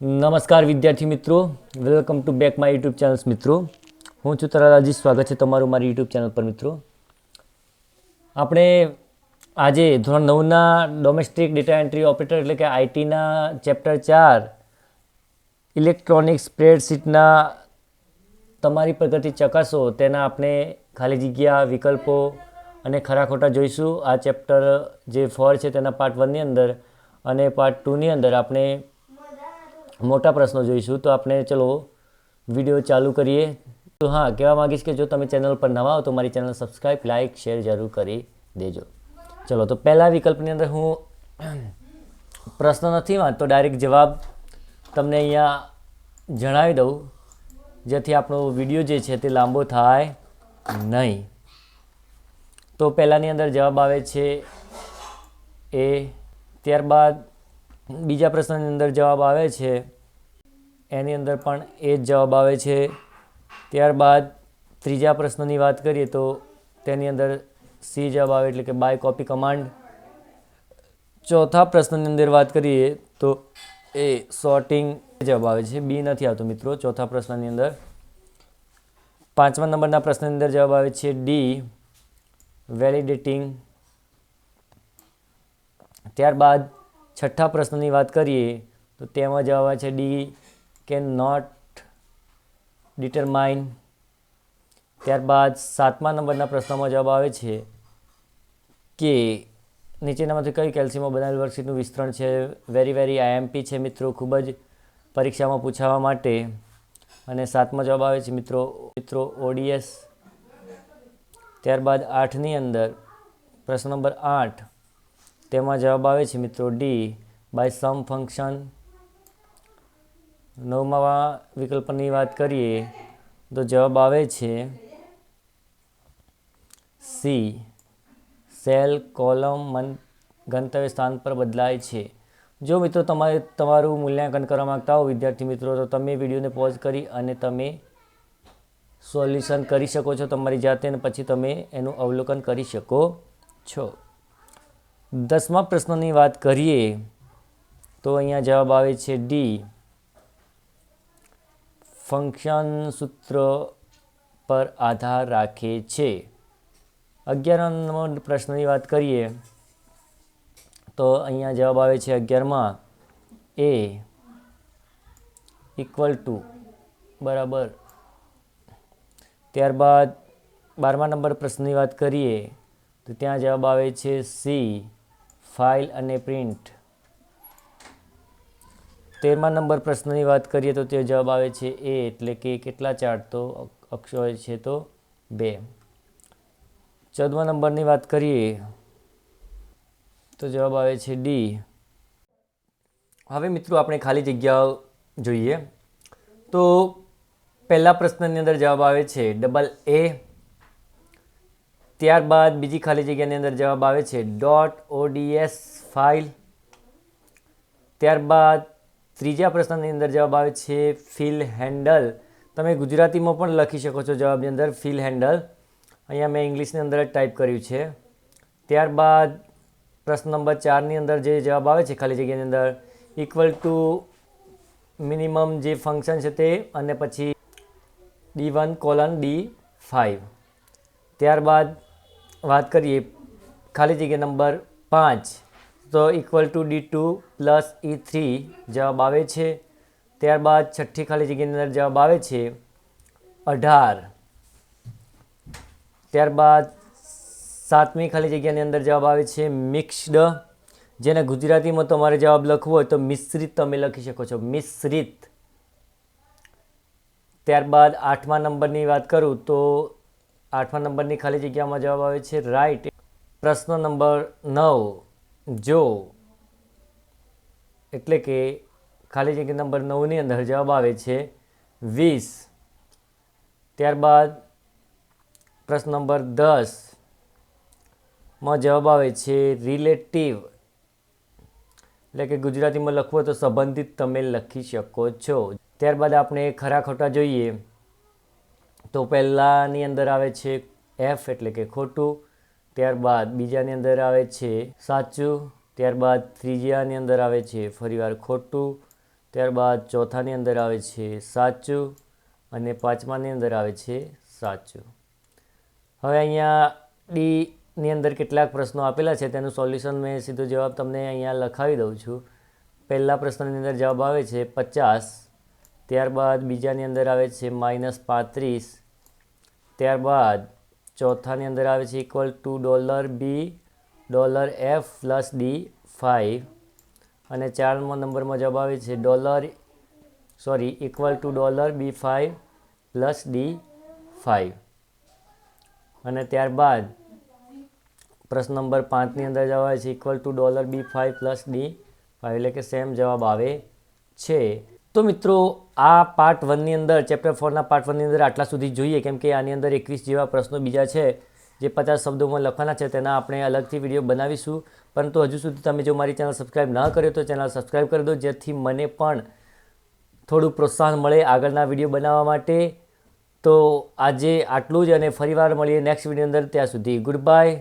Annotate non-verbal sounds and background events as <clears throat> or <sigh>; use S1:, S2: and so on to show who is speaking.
S1: નમસ્કાર વિદ્યાર્થી મિત્રો. Welcome to back my YouTube channels મિત્રો. હું છું તરાજી સ્વાગત છે તમારું મારી યુટ્યુબ ચેનલ પર, મિત્રો. આપણે આજે ધોરણ નવના ડોમેસ્ટિક ડેટા એન્ટ્રી ઓપરેટર એટલે કે આઈટીના ચેપ્ટર ચાર ઇલેક્ટ્રોનિક સ્પ્રેડશીટના તમારી પ્રગતિ ચકાસો. તેના આપણે ખાલી જગ્યા, વિકલ્પો અને ખરા ખોટા જોઈશું. આ ચેપ્ટર જે ફોર છે તેના પાર્ટ વનની અંદર અને પાર્ટ ટુની અંદર આપણે મોટા પ્રશ્નો જોઈશું. તો આપણે ચલો વીડિયો ચાલુ કરીએ. તો હા, કહેવા માગીશ કે જો તમે ચેનલ પર નવા હો તો મારી ચેનલ સબસ્ક્રાઈબ લાઇક, શેર જરૂર કરી દેજો. ચલો, તો પહેલા વિકલ્પની અંદર હું <clears throat> પ્રશ્ન નથી વાંચતો ડાયરેક્ટ જવાબ તમને અહીંયા જણાવી દઉં. જેથી આપણો વીડિયો જે છે તે લાંબો થાય નહીં. તો પહેલાંની અંદર જવાબ આવે છે એ. ત્યારબાદ બીજા પ્રશ્નની અંદર જવાબ આવે છે. એની અંદર પણ એ જ જવાબ આવે છે. ત્યારબાદ ત્રીજા પ્રશ્નની વાત કરીએ તો તેની અંદર સી જવાબ આવે એટલે કે બાય કોપી કમાન્ડ ચોથા પ્રશ્નની અંદર વાત કરીએ તો એ સોર્ટિંગ જવાબ આવે છે. બી નથી આવતો મિત્રો ચોથા પ્રશ્નની અંદર. પાંચમા નંબરના પ્રશ્નની અંદર જવાબ આવે છે ડી વેલિડેટિંગ ત્યારબાદ છઠ્ઠા પ્રશ્નની વાત કરીએ, તો તેમાં જવાબ આવે છે ડી કેન નોટ ડિટરમાઇન ત્યારબાદ સાતમા નંબરના પ્રશ્નમાં જવાબ આવે છે કે, નીચેનામાંથી કઈ કેલ્શિયમમાં બનાવેલ વર્કશીટનું વિસ્તરણ છે? વેરી વેરી આઈએમપી છે મિત્રો, ખૂબ જ પરીક્ષામાં પૂછાવા માટે. અને સાતમા જવાબ આવે છે મિત્રો મિત્રો ઓડીએસ ત્યારબાદ આઠની અંદર પ્રશ્ન નંબર આઠ તેમાં જવાબ આવે છે મિત્રો ડી બાય સમ ફંક્શન નવમા વિકલ્પની વાત કરીએ, તો જવાબ આવે છે સી સેલ કોલમ મન, ગંતવ્ય સ્થાન પર બદલાય છે. જો મિત્રો તમારે તમારું મૂલ્યાંકન કરવા માગતા હો વિદ્યાર્થી મિત્રો, તો તમે વિડીયોને પોઝ કરી અને તમે સોલ્યુશન કરી શકો છો તમારી જાતે અને પછી તમે એનું અવલોકન કરી શકો છો. દસમા પ્રશ્નની વાત કરીએ, તો અહીંયા જવાબ આવે છે ડી ફંક્શન સૂત્ર પર આધાર રાખે છે. અગિયાર પ્રશ્નની વાત કરીએ, તો અહીંયા જવાબ આવે છે અગિયારમાં. એ ઇક્વલ ટુ બરાબર. ત્યારબાદ બારમા નંબર પ્રશ્નની વાત કરીએ, તો ત્યાં જવાબ આવે છે સી ફાઇલ અને પ્રિન્ટ. તેરમા નંબર પ્રશ્નની વાત કરીએ તો તે જવાબ આવે છે એ, એટલે કે કેટલા ચાર્ટ તો અક્ષરો છે તો બે. ચૌદમા નંબરની વાત કરીએ તો જવાબ આવે છે ડી. હવે મિત્રો આપણે ખાલી જગ્યાઓ જોઈએ. તો પહેલા પ્રશ્નની અંદર જવાબ આવે છે ડબલ એ ત્યારબાદ બીજી ખાલી જગ્યાની અંદર જવાબ આવે છે ડોટ ઓડીએસ ફાઇલ ત્યારબાદ ત્રીજા પ્રશ્નની અંદર જવાબ આવે છે ફિલ હેન્ડલ તમે ગુજરાતીમાં પણ લખી શકો છો જવાબની અંદર ફિલ હેન્ડલ અહીંયા મેં ઇંગ્લિશની અંદર જ ટાઈપ કર્યું છે. ત્યારબાદ પ્રશ્ન નંબર ચારની અંદર જે જવાબ આવે છે ખાલી જગ્યાની અંદર ઇક્વલ ટુ મિનિમમ જે ફંક્શન છે તે અને પછી D one colon D five ત્યારબાદ વાત કરીએ, ખાલી જગ્યા નંબર પાંચ, તો equal to D two plus E three જવાબ આવે છે. ત્યારબાદ છઠ્ઠી ખાલી જગ્યાની અંદર જવાબ આવે છે અઢાર. ત્યારબાદ સાતમી ખાલી જગ્યાની અંદર જવાબ આવે છે મિક્સ્ડ જેને ગુજરાતીમાં તમારે જવાબ લખવો હોય તો મિશ્રિત તમે લખી શકો છો, મિશ્રિત. ત્યારબાદ આઠમા નંબરની વાત કરું તો આઠમા નંબરની ખાલી જગ્યામાં જવાબ આવે છે રાઈટ પ્રશ્ન નંબર નવ. જો એટલે કે ખાલી જગ્યા નંબર નવની અંદર જવાબ આવે છે વીસ. ત્યારબાદ પ્રશ્ન નંબર દસમાં જવાબ આવે છે રિલેટિવ એટલે કે ગુજરાતીમાં લખવો તો સંબંધિત તમે લખી શકો છો. ત્યારબાદ આપણે ખરા ખોટા જોઈએ. તો પહેલાંની અંદર આવે છે એફ એટલે કે ખોટું, ત્યારબાદ બીજાની અંદર આવે છે સાચું, ત્યારબાદ ત્રીજાની અંદર આવે છે ફરીવાર ખોટું, ત્યારબાદ ચોથાની અંદર આવે છે સાચું અને પાંચમાની અંદર આવે છે સાચું. હવે અહીંયા ડીની અંદર કેટલાક પ્રશ્નો આપેલા છે, તેનું સોલ્યુશન મેં સીધો જવાબ તમને અહીંયા લખાવી દઉં છું. પહેલા પ્રશ્નની અંદર જવાબ આવે છે પચાસ, ત્યારબાદ બીજાની અંદર આવે છે માઇનસ પાંત્રીસ ત્યારબાદ ચોથાની અંદર આવે છે equal to dollar B dollar F plus D five અને ચારમાં નંબરમાં જવાબ આવે છે dollar sorry equal to dollar B five plus D five અને ત્યારબાદ પ્રશ્ન નંબર પાંચની અંદર જવાબ છે equal to dollar B five plus D five એટલે કે સેમ જવાબ આવે છે. તો મિત્રો, આ પાર્ટ વનની અંદર ચેપ્ટર ફોરના પાર્ટ વનની અંદર આટલા સુધી જોઈએ, કેમ કે આની અંદર એકવીસ જેવા પ્રશ્નો બીજા છે, જે પચાસ શબ્દોમાં લખવાના છે, તેના આપણે અલગથી વીડિયો બનાવીશું. પરંતુ હજુ સુધી તમે જો મારી ચેનલ સબસ્ક્રાઈબ ન કર્યો, તો ચેનલ સબસ્ક્રાઈબ કરી દો, જેથી મને પણ થોડું પ્રોત્સાહન મળે આગળના વીડિયો બનાવવા માટે. તો આજે આટલું જ અને ફરીવાર મળીએ નેક્સ્ટ વીડિયો અંદર. ત્યાં સુધી ગુડ બાય